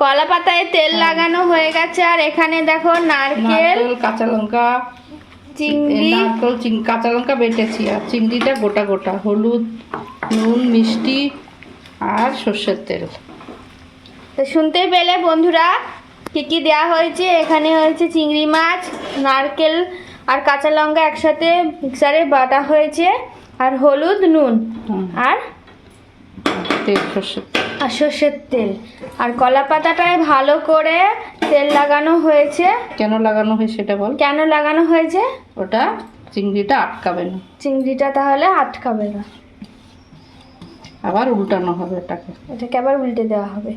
কলা পাতায় তেল লাগানো হয়ে গেছে আর এখানে দেখো নারকেল কাঁচা লঙ্কা চিংড়ি। নারকেল কাঁচা লঙ্কা বেটেছি আর চিংড়িটা গোটা গোটা হলুদ নুন মিষ্টি আর সর্ষের তেল। তো শুনতেই পেলে বন্ধুরা কী কী দেওয়া হয়েছে? এখানে হয়েছে চিংড়ি মাছ নারকেল আর কাঁচা লঙ্কা একসাথে মিক্সারে বাটা হয়েছে আর হলুদ নুন আর তেল সর্ষের তেল। আর সর্ষের তেল। আর কলা পাতাটায় ভালো করে তেল লাগানো হয়েছে। কেন লাগানো হয়েছে সেটা বল। কেন লাগানো হয়েছে? ওটা চিংড়িটা আটকাবে না। চিংড়িটা তাহলে আটকাবে না। আবার উল্টানো হবে এটাকে এটাকে আবার উল্টে দেওয়া হবে।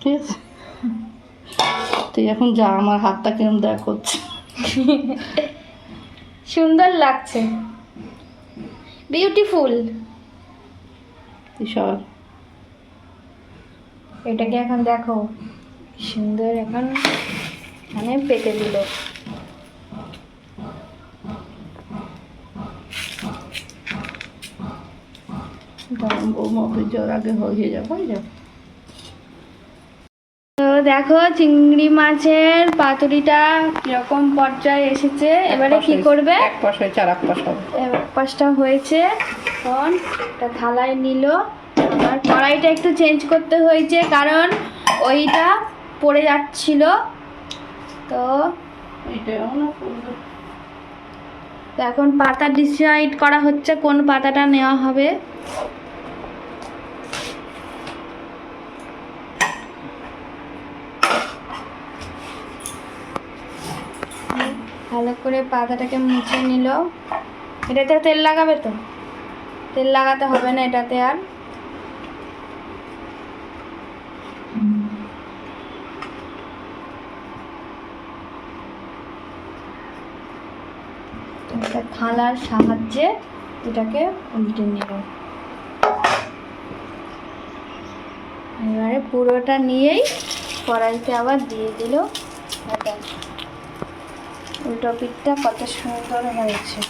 ঠিক আছে। তুই এখন যা আমার হাতটা কিরম দেখ করছে। সুন্দর লাগছে। বিউটিফুল তুই সব এটাকে এখন দেখো সুন্দর এখন মানে পেতে দিল। তুই আগে হয়ে যাবে যাবে দেখো চিংড়ি মাছের পাতুরিটা কীরকম পর্যায়ে এসেছে। এবারে কি করবে? এক পাশ হয়েছে আর এক পাশ হবে। এক পাশটা হয়েছে। এখন একটা থালায় নিল। আর কড়াইটা একটু চেঞ্জ করতে হয়েছে কারণ ওইটা পড়ে যাচ্ছিল। তো এখন পাতা ডিসাইড করা হচ্ছে কোন পাতাটা নেওয়া হবে। ভালো করে পাতাটাকে মুছে নিল। এটাতে তেল লাগাবে তো? তেল লাগাতে হবে না এটাতে আর? থালার সাহায্যে এটাকে উল্টে নিল। এবারে পুরোটা নিয়েই কড়াইতে আবার দিয়ে দিল। এটা উল্টো পিঠটা কত সুন্দর হয়েছে।